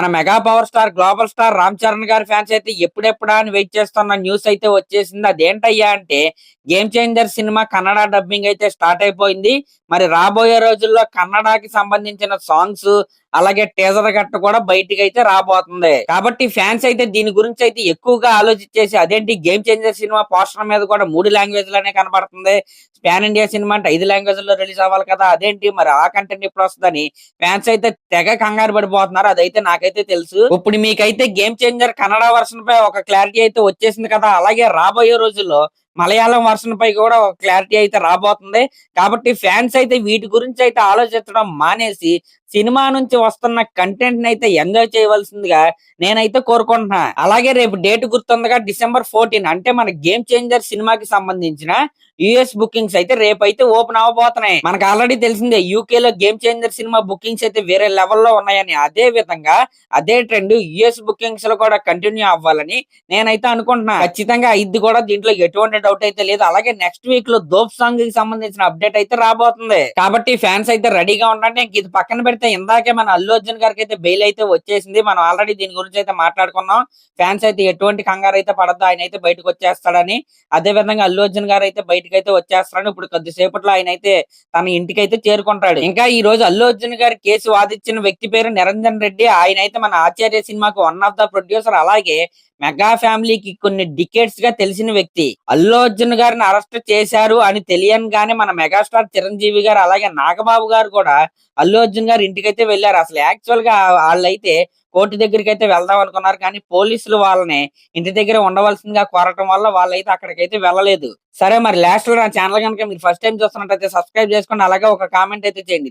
మన mega power star global star Ram Charan గారి fans అయితే ఎప్పుడెప్పుడా అని వెయిట్ చేస్తున్న న్యూస్ అయితే వచ్చేసింది. అదేంటయ్యా అంటే game changer cinema Kannada dubbing అయితే స్టార్ట్ అయిపోయింది. మరి రాబోయే రోజుల్లో కన్నడకి సంబంధించిన సాంగ్స్ అలాగే టీజర్ గట్ట కూడా బయటికి అయితే రాబోతుంది. కాబట్టి ఫ్యాన్స్ అయితే దీని గురించి అయితే ఎక్కువగా ఆలోచించేసి అదేంటి గేమ్ చేంజర్ సినిమా పోస్టర్ మీద కూడా మూడు లాంగ్వేజ్లోనే కనబడుతుంది. పాన్ ఇండియా సినిమా అంటే ఐదు లాంగ్వేజ్లో రిలీజ్ అవ్వాలి కదా అదేంటి? మరి ఆ కంటెంట్ ఇప్పుడు వస్తుందని? ఫ్యాన్స్ అయితే తెగ కంగారు పడిపోతున్నారు. అదైతే నాకైతే తెలుసు. ఇప్పుడు మీకైతే గేమ్ చేంజర్ కన్నడ వర్షన్ పై ఒక క్లారిటీ అయితే వచ్చేసింది కదా. అలాగే రాబోయే రోజుల్లో మలయాళం వర్షన్ పై కూడా ఒక క్లారిటీ అయితే రాబోతుంది. కాబట్టి ఫ్యాన్స్ అయితే వీటి గురించి అయితే ఆలోచించడం మానేసి సినిమా నుంచి వస్తున్న కంటెంట్ అయితే ఎంజాయ్ చేయవలసిందిగా నేనైతే కోరుకుంటున్నా. అలాగే రేపు డేట్ గుర్తుందిగా డిసెంబర్ ఫోర్టీన్ అంటే మన గేమ్ చేంజర్ సినిమాకి సంబంధించిన యుఎస్ బుకింగ్స్ అయితే రేపు అయితే ఓపెన్ అవ్వబోతున్నాయి మనకు ఆల్రెడీ తెలిసిందే యూకే లో గేమ్ చేంజర్ సినిమా బుకింగ్స్ అయితే వేరే లెవెల్లో ఉన్నాయని. అదే విధంగా అదే ట్రెండ్ యుఎస్ బుకింగ్స్లో కూడా కంటిన్యూ అవ్వాలని నేనైతే అనుకుంటున్నా. ఖచ్చితంగా ఇది కూడా దీంట్లో ఎటువంటి డౌట్ అయితే లేదు. అలాగే నెక్స్ట్ వీక్లో దోప్ సాంగ్కి సంబంధించిన అప్డేట్ అయితే రాబోతుంది. కాబట్టి ఫ్యాన్స్ అయితే రెడీగా ఉండండి. ఇంక ఇది పక్కన పెడితే ఇందాకే మన అల్లు అర్జున్ గారికి అయితే బెయిల్ అయితే వచ్చేసింది. మనం ఆల్రెడీ దీని గురించి అయితే మాట్లాడుకున్నాం. ఫ్యాన్స్ అయితే ఎటువంటి కంగారు అయితే పడద్దు. ఆయన అయితే బయటకు వచ్చేస్తాడని. అదే విధంగా అల్లు అర్జున్ గారు అయితే బయటకు అయితే వచ్చేస్తాడని ఇప్పుడు కొద్దిసేపట్లో ఆయన అయితే తన ఇంటికి అయితే చేరుకుంటాడు. ఇంకా ఈ రోజు అల్లు అర్జున్ గారి కేసు వాదించిన వ్యక్తి పేరు నిరంజన్ రెడ్డి. ఆయన అయితే మన ఆచార్య సినిమాకు వన్ ఆఫ్ ద ప్రొడ్యూసర్ అలాగే మెగా ఫ్యామిలీకి కొన్ని డికేట్స్గా తెలిసిన వ్యక్తి. అల్లు అర్జున్ గారిని అరెస్ట్ చేశారు అని తెలియనిగానే మన మెగాస్టార్ చిరంజీవి గారు అలాగే నాగబాబు గారు కూడా అల్లు అర్జున్ గారు ఇంటికైతే వెళ్ళారు. అసలు యాక్చువల్గా వాళ్ళైతే కోర్టు దగ్గరికి అయితే వెళ్దాం అనుకున్నారు కానీ పోలీసులు వాళ్ళని ఇంటి దగ్గర ఉండవలసిందిగా కోరటం వల్ల వాళ్ళైతే అక్కడికైతే వెళ్ళలేదు. సరే మరి లాస్ట్లో నా ఛానల్ కనుక మీరు ఫస్ట్ టైం చూస్తున్నట్టయితే సబ్స్క్రైబ్ చేసుకోండి అలాగే ఒక కామెంట్ అయితే చేయండి.